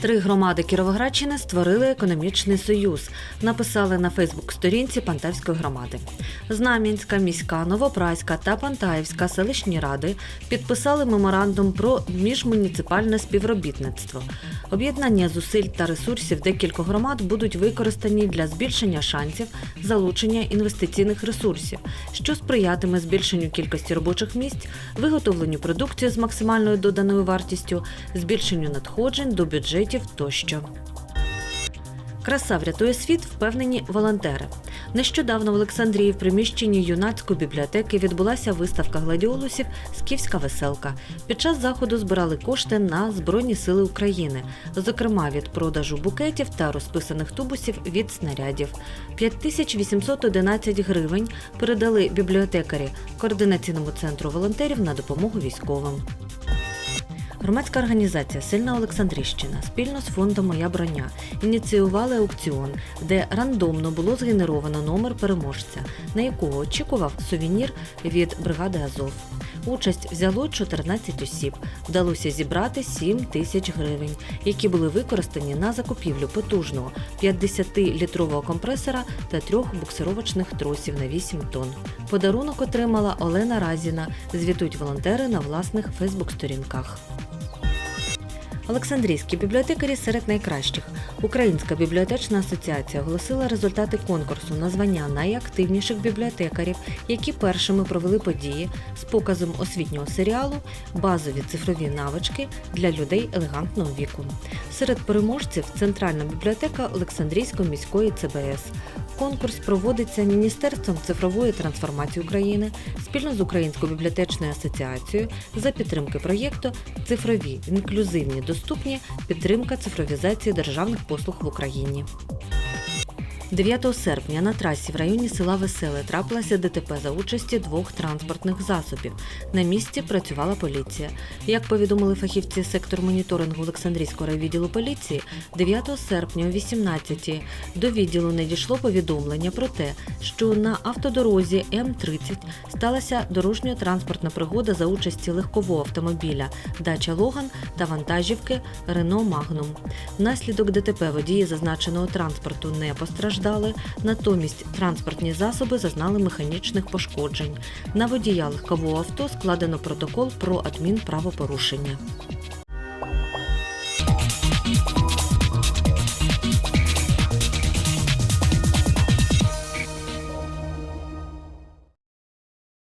Три громади Кіровоградщини створили економічний союз. Написали на Фейсбук-сторінці Пантевської громади. Знам'янська, міська, Новопраська та Пантаївська селищні ради підписали меморандум про міжмуніципальне співробітництво. Об'єднання зусиль та ресурсів декількох громад будуть використані для збільшення шансів залучення інвестиційних ресурсів, що сприятиме збільшенню кількості робочих місць, виготовленню продукції з максимальною доданою вартістю, збільшенню надходжень до бюджетів тощо. Краса врятує світ, впевнені волонтери. Нещодавно в Олександрії в приміщенні юнацької бібліотеки відбулася виставка гладіолусів Скіфська веселка. Під час заходу збирали кошти на Збройні Сили України, зокрема від продажу букетів та розписаних тубусів від снарядів. 5811 гривень передали бібліотекарі координаційному центру волонтерів на допомогу військовим. Громадська організація Сильна Олександрівщина спільно з фондом Моя броня ініціювали аукціон, де рандомно було згенеровано номер переможця, на якого очікував сувенір від бригади Азов. Участь взяло 14 осіб. Вдалося зібрати 7 тисяч гривень, які були використані на закупівлю потужного 50-літрового компресора та трьох буксировочних тросів на 8 тонн. Подарунок отримала Олена Разіна. Звітують волонтери на власних Фейсбук-сторінках. Олександрійські бібліотекарі серед найкращих. Українська бібліотечна асоціація оголосила результати конкурсу на звання найактивніших бібліотекарів, які першими провели події з показом освітнього серіалу Базові цифрові навички для людей елегантного віку. Серед переможців Центральна бібліотека Олександрійської міської ЦБС. Конкурс проводиться Міністерством цифрової трансформації України спільно з Українською бібліотечною асоціацією за підтримки проєкту Цифрові інклюзивні доступні підтримка цифровізації державних послуг в Україні. 9 серпня на трасі в районі села Веселе трапилося ДТП за участі двох транспортних засобів. На місці працювала поліція. Як повідомили фахівці сектору моніторингу Олександрійського райвідділу поліції, 9 серпня о 18 до відділу надійшло повідомлення про те, що на автодорозі М30 сталася дорожньо-транспортна пригода за участі легкового автомобіля Дача Логан та вантажівки Рено Магнум. Внаслідок ДТП водії зазначеного транспорту не постраждали, натомість транспортні засоби зазнали механічних пошкоджень. На водія легкового авто складено протокол про адмінправопорушення.